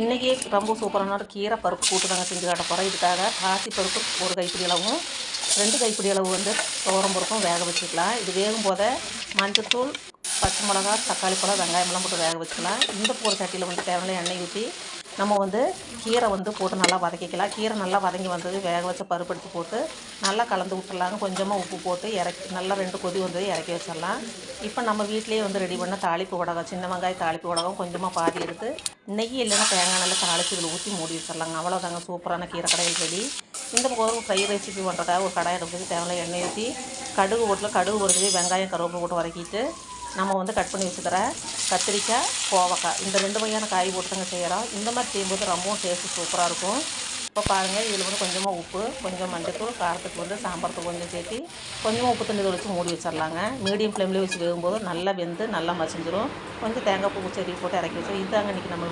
இன்றைக்கி ரொம்ப சூப்பரான ஒரு கீரை பருப்பு கூட்டு தாங்க செஞ்சு காட்ட போகிறோம் இதுக்காக பாசி பருப்பு ஒரு கைப்பிடி அளவும் ரெண்டு கைப்பிடி அளவு வந்து துவரம் பருப்பும் வேக வச்சுக்கலாம். இது வேகும் போதே மஞ்சத்தூள் பச்சை மிளகா தக்காளி பழம் வெங்காயமெல்லாம் போட்டு வேக வச்சுக்கலாம். இந்த போகிற சட்டியில் வந்து தேவையான எண்ணெய் ஊற்றி நம்ம வந்து கீரை வந்து போட்டு நல்லா வதக்கிக்கலாம். கீரை நல்லா வதங்கி வந்தது வேக வச்ச பருப்பு எடுத்து போட்டு நல்லா கலந்து விட்டுறலாங்க கொஞ்சமாக உப்பு போட்டு இறக்கி நல்லா ரெண்டு கொதி வந்தது இறக்கி வச்சிடலாம். இப்போ நம்ம வீட்டிலேயே வந்து ரெடி பண்ண தாளிப்பு உடகம் சின்ன வெங்காயம் தாளிப்பு உடகம் கொஞ்சமாக பாதி எடுத்து நெய் இல்லைன்னா தேங்காய் நல்லா தாளித்து இதில் ஊற்றி மூடி வச்சிடலாங்க. அவ்வளோதாங்க சூப்பரான கீரை கடையில் ரெடி. இந்த ஒரு ஃப்ரை ரெசிபி பண்ணுறதுக்காக ஒரு கடாய் எடுத்து தேவையான எண்ணெய் ஊற்றி கடுகு போட்டில் கடுகு பொறுத்து வெங்காயம் கருவேப்பிலை போட்டு வதக்கிட்டு நம்ம வந்து கட் பண்ணி வச்சுக்கிற கத்திரிக்காய் கோவக்காய். இந்த ரெண்டு வகையான காய் போட்டு தாங்க செய்கிறோம் இந்த மாதிரி செய்யும்போது ரொம்பவும் டேஸ்ட்டு சூப்பராக இருக்கும். இப்போ பாருங்கள் இதில் வந்து கொஞ்சமாக உப்பு கொஞ்சம் மஞ்சத்தூள் காரத்துக்கு வந்து சாம்பாரத்துக்கு கொஞ்சம் சேர்த்து கொஞ்சமாக உப்பு தண்ணி வச்சு மூடி வச்சிடலாங்க. மீடியம் ஃப்ளேம்லேயே வச்சு வேகும்போது நல்லா வெந்து நல்லா மசிஞ்சிடும் கொஞ்சம் தேங்காய் பூ செடி போட்டு இறக்கி வச்சு இதாங்க இன்றைக்கி நம்ம